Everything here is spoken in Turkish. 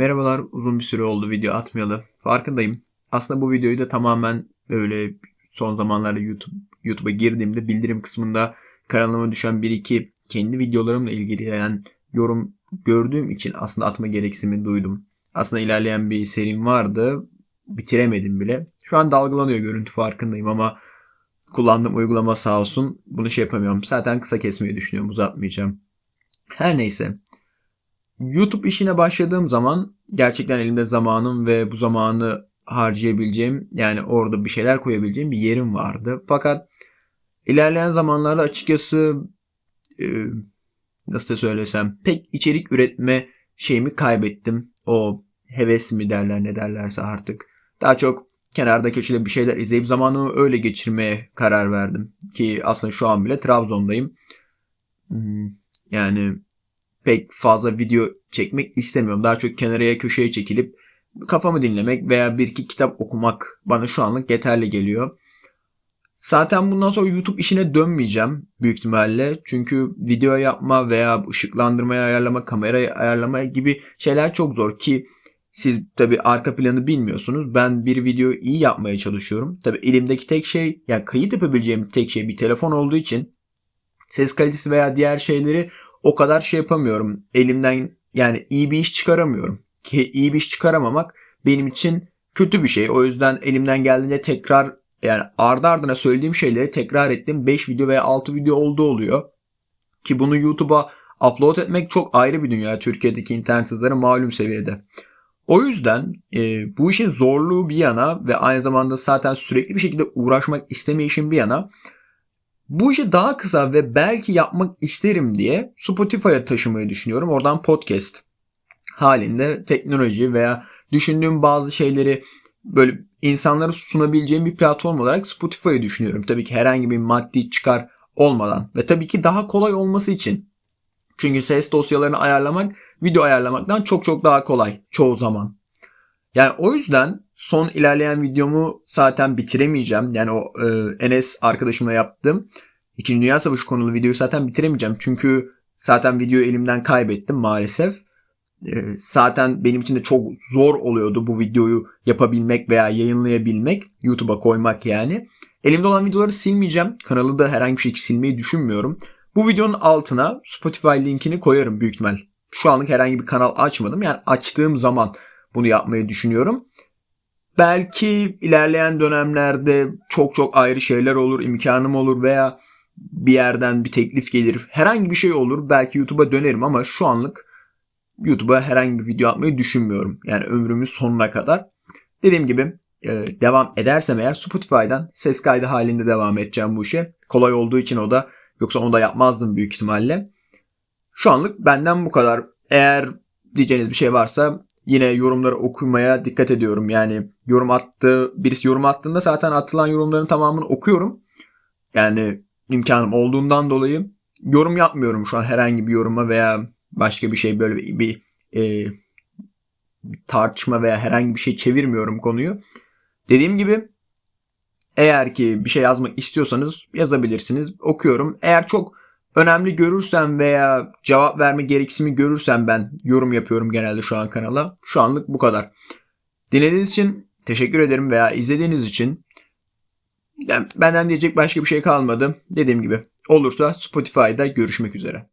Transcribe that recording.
Merhabalar, uzun bir süre oldu video atmayalı. Farkındayım. Aslında bu videoyu da tamamen böyle son zamanlarda YouTube YouTube'a girdiğimde bildirim kısmında kanalıma düşen bir iki kendi videolarımla ilgili yani yorum gördüğüm için aslında atma gereksinimi duydum. Aslında ilerleyen bir serim vardı. Bitiremedim bile. Şu an dalgalanıyor görüntü farkındayım ama kullandığım uygulama sağ olsun bunu şey yapamıyorum. Zaten kısa kesmeyi düşünüyorum uzatmayacağım. Her neyse. YouTube işine başladığım zaman gerçekten elimde zamanım ve bu zamanı harcayabileceğim yani orada bir şeyler koyabileceğim bir yerim vardı. Fakat ilerleyen zamanlarda açıkçası e, nasıl söylesem pek içerik üretme şeyimi kaybettim. O heves mi derler ne derlerse artık. Daha çok kenarda köşede bir şeyler izleyip zamanımı öyle geçirmeye karar verdim. Ki aslında şu an bile Trabzon'dayım. Hmm, yani pek fazla video çekmek istemiyorum. Daha çok kenaraya köşeye çekilip kafamı dinlemek veya bir iki kitap okumak bana şu anlık yeterli geliyor. Zaten bundan sonra YouTube işine dönmeyeceğim büyük ihtimalle. Çünkü video yapma veya ışıklandırmayı ayarlama, kamerayı ayarlama gibi şeyler çok zor ki siz tabi arka planı bilmiyorsunuz. Ben bir video iyi yapmaya çalışıyorum. Tabi elimdeki tek şey yani kayıt yapabileceğim tek şey bir telefon olduğu için ses kalitesi veya diğer şeyleri o kadar şey yapamıyorum. Elimden yani iyi bir iş çıkaramıyorum. Ki iyi bir iş çıkaramamak benim için kötü bir şey. O yüzden elimden geldiğince tekrar yani ardı ardına söylediğim şeyleri tekrar ettim. 5 video veya 6 video oldu oluyor. Ki bunu YouTube'a upload etmek çok ayrı bir dünya. Türkiye'deki internet hızları malum seviyede. O yüzden e, bu işin zorluğu bir yana ve aynı zamanda zaten sürekli bir şekilde uğraşmak istemeyişim bir yana bu işi daha kısa ve belki yapmak isterim diye Spotify'a taşımayı düşünüyorum. Oradan podcast halinde teknoloji veya düşündüğüm bazı şeyleri böyle insanlara sunabileceğim bir platform olarak Spotify'ı düşünüyorum. Tabii ki herhangi bir maddi çıkar olmadan ve tabii ki daha kolay olması için. Çünkü ses dosyalarını ayarlamak video ayarlamaktan çok çok daha kolay çoğu zaman. Yani o yüzden son ilerleyen videomu zaten bitiremeyeceğim. Yani o e, Enes arkadaşımla yaptım. İkinci Dünya Savaşı konulu videoyu zaten bitiremeyeceğim. Çünkü zaten videoyu elimden kaybettim maalesef. E, zaten benim için de çok zor oluyordu bu videoyu yapabilmek veya yayınlayabilmek. YouTube'a koymak yani. Elimde olan videoları silmeyeceğim. Kanalı da herhangi bir şekilde silmeyi düşünmüyorum. Bu videonun altına Spotify linkini koyarım büyük ihtimal. Şu anlık herhangi bir kanal açmadım. Yani açtığım zaman bunu yapmayı düşünüyorum. Belki ilerleyen dönemlerde çok çok ayrı şeyler olur, imkanım olur veya bir yerden bir teklif gelir. Herhangi bir şey olur. Belki YouTube'a dönerim ama şu anlık YouTube'a herhangi bir video atmayı düşünmüyorum. Yani ömrümün sonuna kadar. Dediğim gibi e, devam edersem eğer Spotify'dan ses kaydı halinde devam edeceğim bu işe. Kolay olduğu için o da yoksa onu da yapmazdım büyük ihtimalle. Şu anlık benden bu kadar. Eğer diyeceğiniz bir şey varsa yine yorumları okumaya dikkat ediyorum. Yani yorum attı, birisi yorum attığında zaten atılan yorumların tamamını okuyorum. Yani imkanım olduğundan dolayı yorum yapmıyorum şu an herhangi bir yoruma veya başka bir şey böyle bir, bir e, tartışma veya herhangi bir şey çevirmiyorum konuyu. Dediğim gibi eğer ki bir şey yazmak istiyorsanız yazabilirsiniz. Okuyorum. Eğer çok önemli görürsem veya cevap verme gereksinimi görürsem ben yorum yapıyorum genelde şu an kanala. Şu anlık bu kadar. Dinlediğiniz için teşekkür ederim veya izlediğiniz için benden diyecek başka bir şey kalmadı. Dediğim gibi olursa Spotify'da görüşmek üzere.